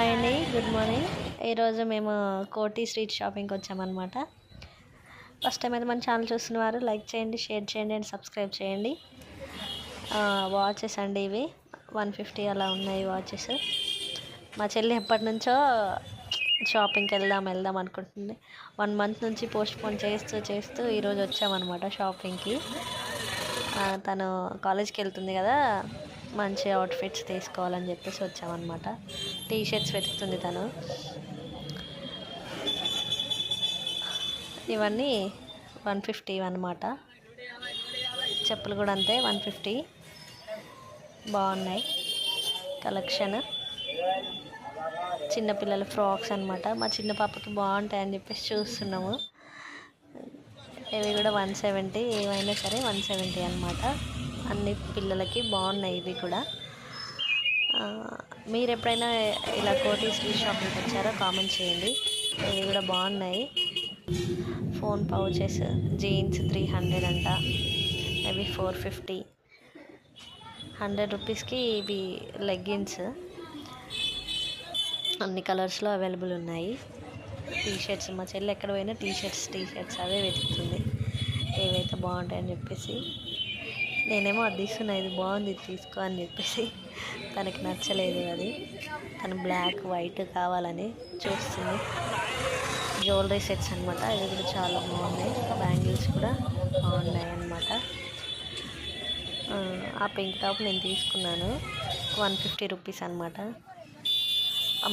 Hi అండి good morning ఈరోజు మేము కోటి స్ట్రీట్ షాపింగ్కి వచ్చామన్నమాట. ఫస్ట్ టైం అయితే మన ఛానల్ చూస్తున్నవారు లైక్ చేయండి షేర్ చేయండి అండ్ సబ్స్క్రైబ్ చేయండి. వాచెస్ అండి ఇవి. వన్ ఫిఫ్టీ అలా ఉన్నాయి వాచెస్ మా చెల్లి ఎప్పటి నుంచో షాపింగ్కి వెళ్దాం వెళ్దాం అనుకుంటుంది. వన్ మంత్ నుంచి పోస్ట్ పోన్ చేస్తూ చేస్తూ ఈరోజు వచ్చామన్నమాట షాపింగ్కి తను కాలేజ్కి వెళ్తుంది కదా మంచి అవుట్ఫిట్స్ తీసుకోవాలని చెప్పేసి వచ్చామన్నమాట. టీ షర్ట్స్ వెతుకుతుంది తను. ఇవన్నీ వన్ ఫిఫ్టీ అనమాట చెప్పులు కూడా అంతే వన్ ఫిఫ్టీ. బాగున్నాయి. కలెక్షన్. చిన్నపిల్లల ఫ్రాక్స్ అనమాట మా చిన్న పాపకి బాగుంటాయి అని చెప్పేసి చూస్తున్నాము. ఇవి కూడా వన్ సెవెంటీ ఏమైనా సరే వన్ సెవెంటీ అనమాట అన్ని పిల్లలకి బాగున్నాయి ఇవి కూడా. మీరు ఎప్పుడైనా ఇలా కోటి స్వీట్ షాప్కి వచ్చారో కామెంట్ చేయండి. ఇవి కూడా బాగున్నాయి. Phone pouches jeans three hundred అంట. అవి ఫోర్ ఫిఫ్టీ. హండ్రెడ్ రూపీస్కి ఇవి లెగ్గిన్స్. అన్ని కలర్స్లో అవైలబుల్ ఉన్నాయి. టీ షర్ట్స్ మా చెల్లి ఎక్కడ పోయినా టీ షర్ట్స్ టీ షర్ట్స్ అవే వెతుకుతుంది. ఏవైతే బాగుంటాయని చెప్పేసి. నేనేమో అది తీసుకున్నా ఇది బాగుంది తీసుకో అని చెప్పేసి. తనకి నచ్చలేదు అది. తను బ్లాక్ వైట్ కావాలని చూస్తుంది. జ్యువెలరీ సెట్స్ అనమాట ఇవి కూడా చాలా బాగున్నాయి. బ్యాంగిల్స్ కూడా బాగున్నాయి అనమాట ఆ పింక్ టాప్ నేను తీసుకున్నాను. వన్ ఫిఫ్టీ రూపీస్ అనమాట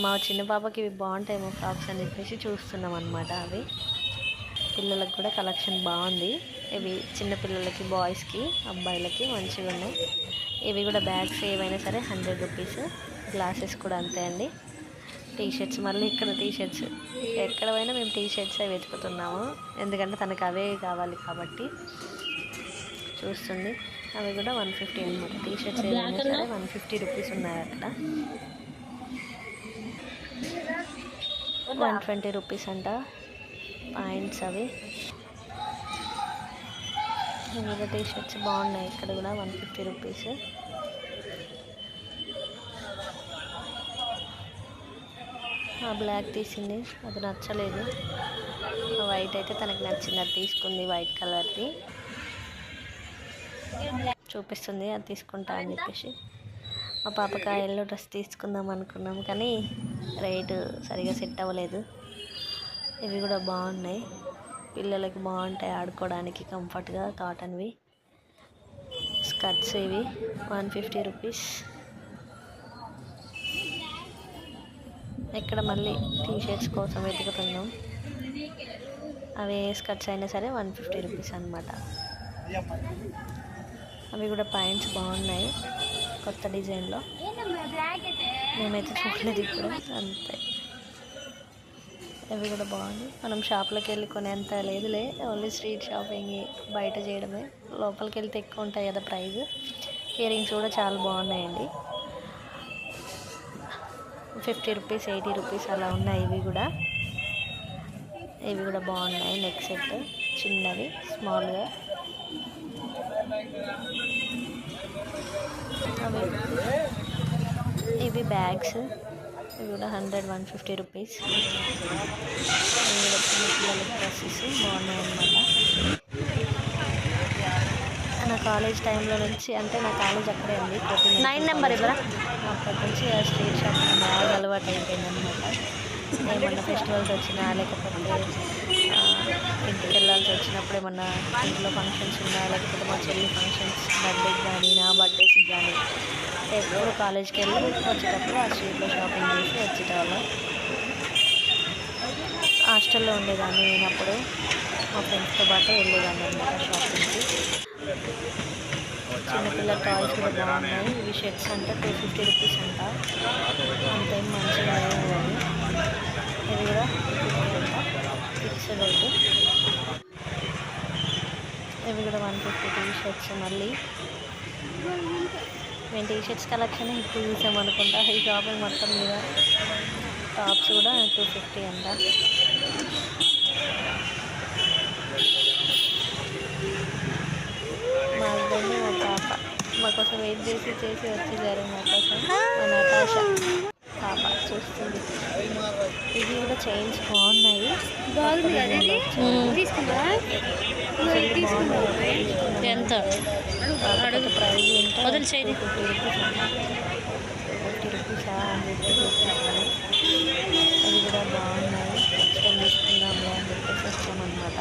మా చిన్న పాపకి ఇవి బాగుంటాయేమో ఫ్రాక్స్ అని చెప్పేసి చూస్తున్నాం అనమాట అవి. పిల్లలకు కూడా కలెక్షన్ బాగుంది. ఇవి చిన్న పిల్లలకి బాయ్స్కి అబ్బాయిలకి మంచిగా ఉన్నాయి. ఇవి కూడా బ్యాగ్స్ ఏవైనా సరే హండ్రెడ్ రూపీస్ గ్లాసెస్ కూడా అంతే అండి. టీ షర్ట్స్ మళ్ళీ ఇక్కడ టీ షర్ట్స్ ఎక్కడ పోయినా మేము టీ షర్ట్సే వెతుకుతున్నాము. ఎందుకంటే తనకు అవే కావాలి కాబట్టి చూస్తుంది. అవి కూడా వన్ ఫిఫ్టీ అనమాట టీ షర్ట్స్ ఏవైనా సరే వన్ ఫిఫ్టీ రూపీస్ ఉన్నాయి అక్కడ. వన్ ట్వంటీ రూపీస్ అంట. పాయింట్స్ అవి. ఇంకా టీ షర్ట్స్ బాగున్నాయి. ఇక్కడ కూడా వన్ ఫిఫ్టీ రూపీస్ ఆ బ్లాక్ తీసింది. అది నచ్చలేదు. వైట్ అయితే తనకి నచ్చింది. అది తీసుకుంది వైట్ కలర్ది చూపిస్తుంది. అది తీసుకుంటా అని చెప్పేసి. మా పాపకి ఆ ఎల్లో డ్రెస్ తీసుకుందాం అనుకున్నాం కానీ రేటు సరిగా సెట్ అవ్వలేదు. ఇవి కూడా బాగున్నాయి. పిల్లలకి బాగుంటాయి ఆడుకోవడానికి కంఫర్ట్గా కాటన్వి. స్కర్ట్స్ ఇవి. One fifty rupees. ఇక్కడ మళ్ళీ టీ షర్ట్స్ కోసం వెతుకుతున్నాం. అవి ఏ స్కర్ట్స్ అయినా సరే వన్ ఫిఫ్టీ రూపీస్ అనమాట అవి కూడా పాయింట్స్ బాగున్నాయి కొత్త డిజైన్లో. మేమైతే చూడలేదు ఇప్పుడు. అంతే. అవి కూడా బాగుంది మనం షాప్లోకి వెళ్ళి కొనేంత లేదులే. ఓన్లీ స్ట్రీట్ షాపింగ్ బయట చేయడమే. లోపలికి వెళ్తే ఎక్కువ ఉంటాయి కదా ప్రైస్. ఇయర్ రింగ్స్ కూడా చాలా బాగున్నాయండి. ఫిఫ్టీ రూపీస్ ఎయిటీ రూపీస్ అలా ఉన్నాయి. ఇవి కూడా. ఇవి కూడా బాగున్నాయి. నెక్ సెట్ చిన్నవి స్మాల్గా. అవి ఇవి బ్యాగ్స్. ఇవి కూడా hundred one fifty rupees. Dresses బాగున్నాయి అన్నమాట నా కాలేజ్ టైంలో నుంచి అంటే నా కాలేజ్ అక్కడే ఉంది నైన్ నెంబర్ ఇవ్వరా? అప్పటి నుంచి ఆ స్ట్రీట్ షాపింగ్ బాగా అలవాటు అయిపోయింది అనమాట ఏమన్నా ఫెస్టివల్స్ వచ్చినా లేకపోతే ఇంటికి వెళ్ళాల్సి వచ్చినప్పుడు ఏమన్నా ఇంట్లో ఫంక్షన్స్ ఉన్నా లేకపోతే మా చెల్లి ఫంక్షన్స్ బర్త్డేకి కానీ నా బర్త్డేస్కి కానీ ఎప్పుడు కాలేజ్కి వెళ్ళి వచ్చేటప్పుడు ఆ స్ట్రీట్లో షాపింగ్ చేసి వచ్చేటవాళ్ళం హాస్టల్లో ఉండేదాన్ని నేనప్పుడు మా ఫ్రెండ్స్తో పాటు వెళ్ళేదాన్ని అనమాట షాపింగ్కి చిన్నపిల్లల టాయ్స్ కూడా బాగున్నాయి. ఇవి షర్ట్స్ అంటే టూ ఫిఫ్టీ రూపీస్ అంట. అంతేం మంచిగా లేవు అవి ఇది కూడా ఫిఫ్టీ అంట ఫిక్స్డ్ రేటు ఇవి కూడా వన్ ఫిఫ్టీ టీ షర్ట్స్ మళ్ళీ. మేము టీ షర్ట్స్ కలెక్షన్ ఎక్కువ చూసామనుకుంటా ఈ షాపింగ్ మొత్తం మీద. టాప్స్ కూడా టూ ఫిఫ్టీ అంట. మా హస్బెండ్ మా పాప. మా కోసం వెయిట్ చేసి చేసి వచ్చేసారు మా కోసం. మా నటాష పాప చూస్తుంది. ఇవి కూడా చైన్స్ బాగున్నాయి. ఎంత? ప్రైజ్ ఎంత? వదిలి చైన్ ఫిఫ్టీ అవి కూడా బాగున్నాయి. తీసుకుందాము అని చెప్పేసి వస్తామన్నమాట.